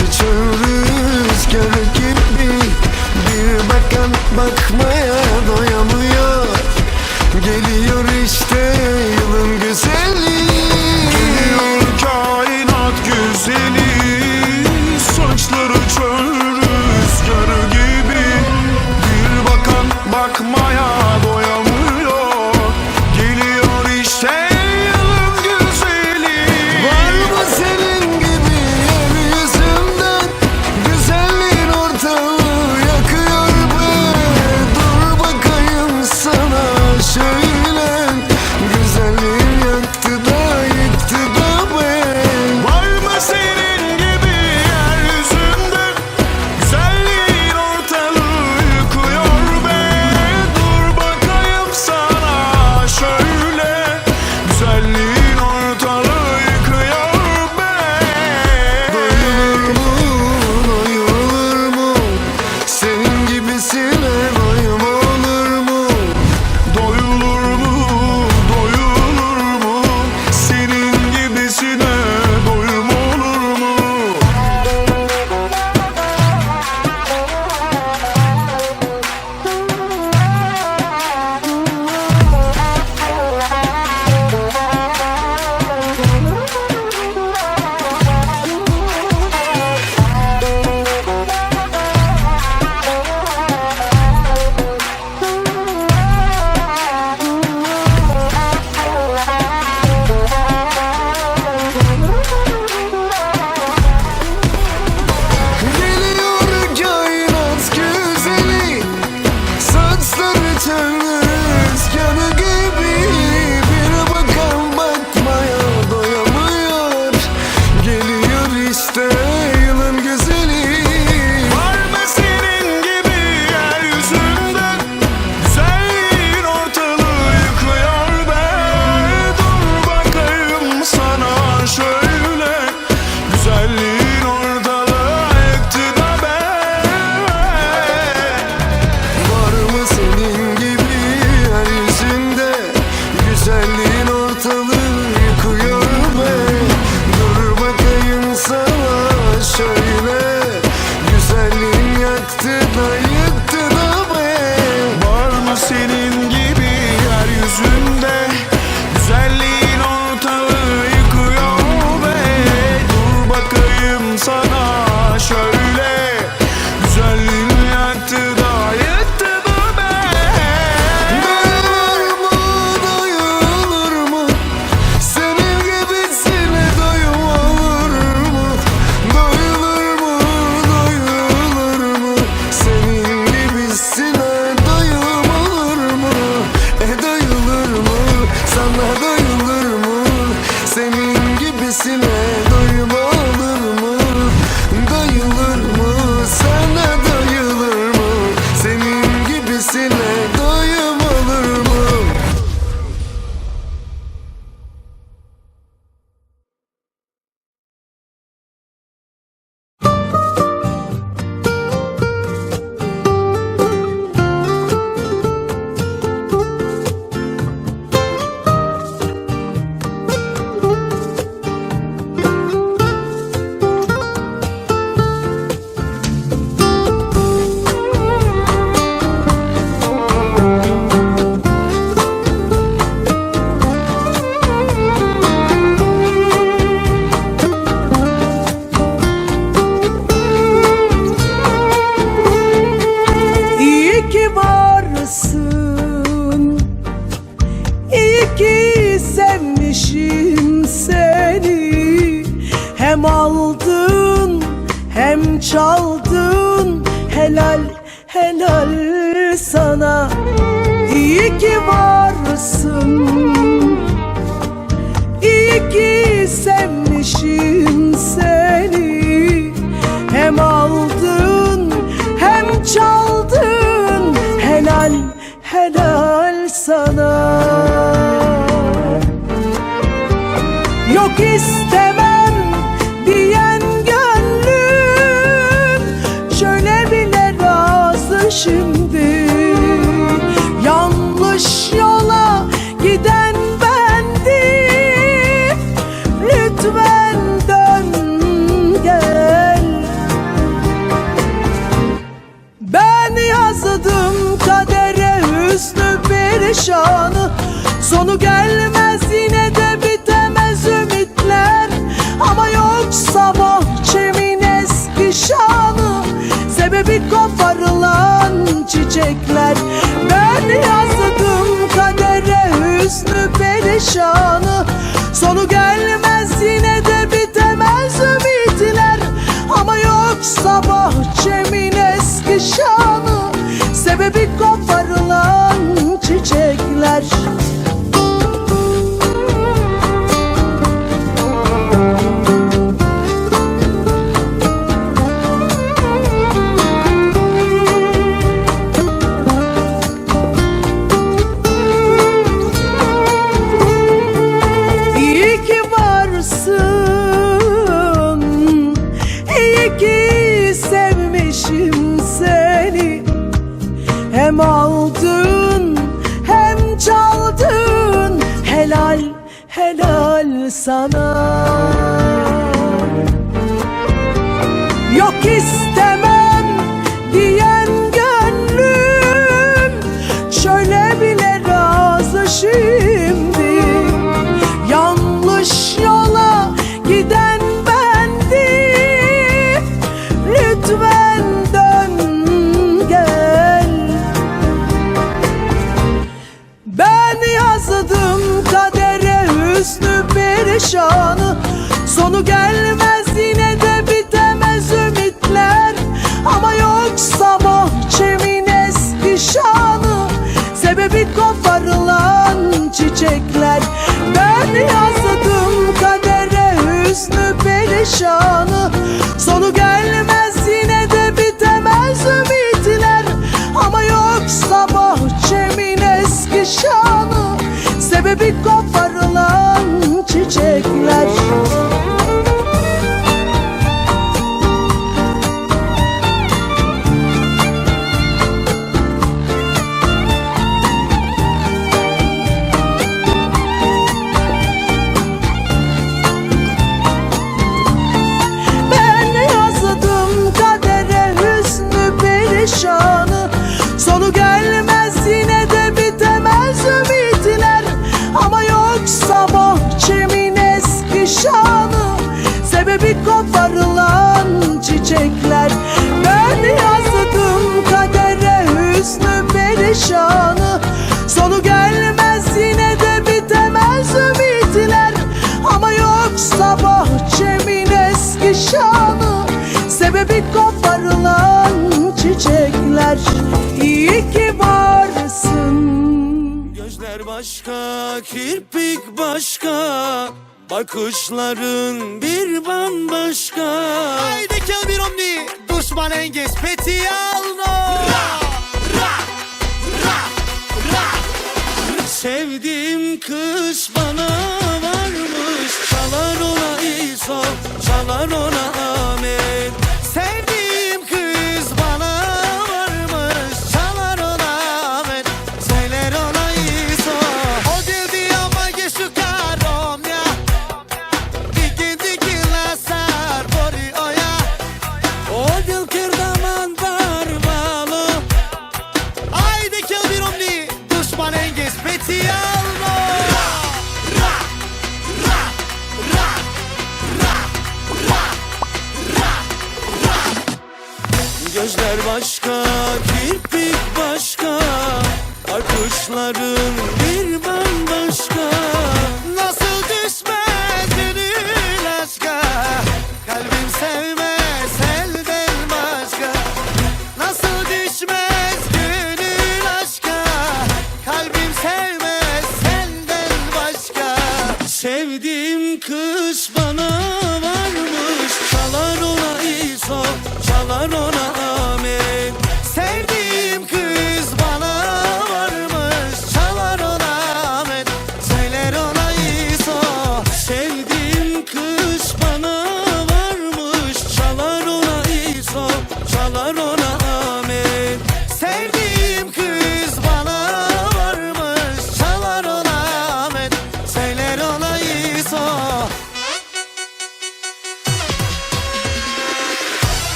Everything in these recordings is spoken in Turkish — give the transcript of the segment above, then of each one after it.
Geçer rüzgar gibi Bir bakan bakma Hem aldın hem çaldın. Helal helal sana. İyi ki varsın. İyi ki sevmişim seni heyecanı. Sonu gelmez yine de bitemez ümitler. Ama yok yoksa bahçemin eski şanı. Sebebi koparılan çiçekler. Ben yazdım kadere hüsnü perişanı. perişanı Sonu gelmez yine de bitemez ümitler. Ama yoksa bahçemin eski şanı. Sebebi koparılan çiçekler. Ben yazdım kadere hüznü perişanı. Sonu circulation yeter İyi ki varsın. Gözler başka, kirpik başka. Bakışların bir bambaşka. Haydi kel bir omni Düşman enges peti alma Ra, ra, ra, ra. Sevdiğim kız bana varmış. Çalar onu Gözler başka, kirpik başka. Arkışların bir başka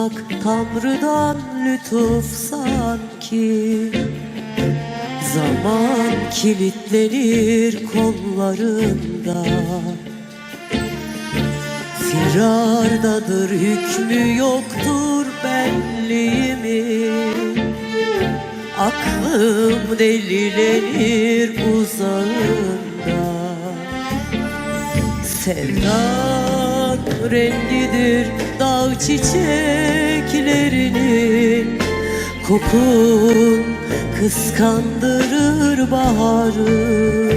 dokunmak Tanrı'dan lütuf sanki. Zaman kilitlenir kollarında. Firardadır hükmü yoktur benliğimin Aklım delilenir uzağında. Sevdan rengidir dağ çiçeklerinin Kokun kıskandırır baharı.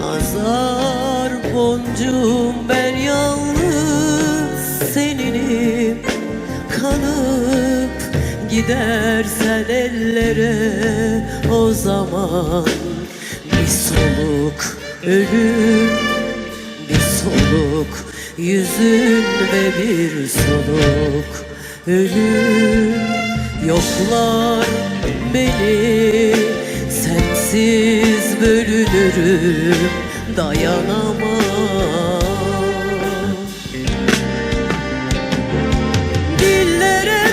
Nazar boncuğum ben yalnız seninim. Kanıp gidersen ellere o zaman Bir soluk ölüm soluk yüzün ve bir soluk. Ölüm yoklar beni sensiz bölünürüm dayanamam. Dillere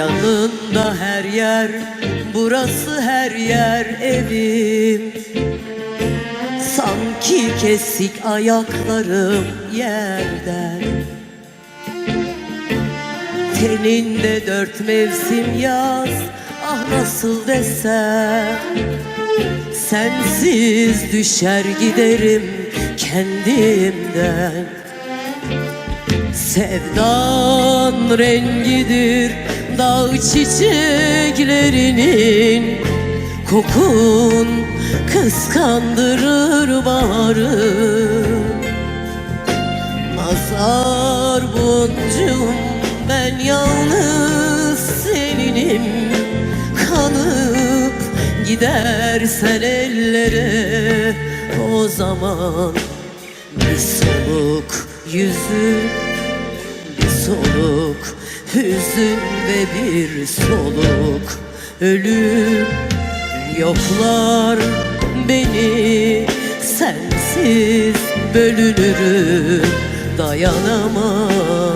Yanında her yer, burası her yer evim. Sanki kesik ayaklarım yerden. Teninde dört mevsim yaz, ah nasıl desem. Sensiz düşer giderim kendimden. Sevdan rengidir dağ çiçeklerinin Kokun kıskandırır baharı. Nazar boncuğum ben yalnız seninim. Kanıp gidersen ellere o zaman Bir soluk yüzün bir soluk hüzün ve bir soluk ölüm Yoklar. Beni sensiz bölünürüm dayanamam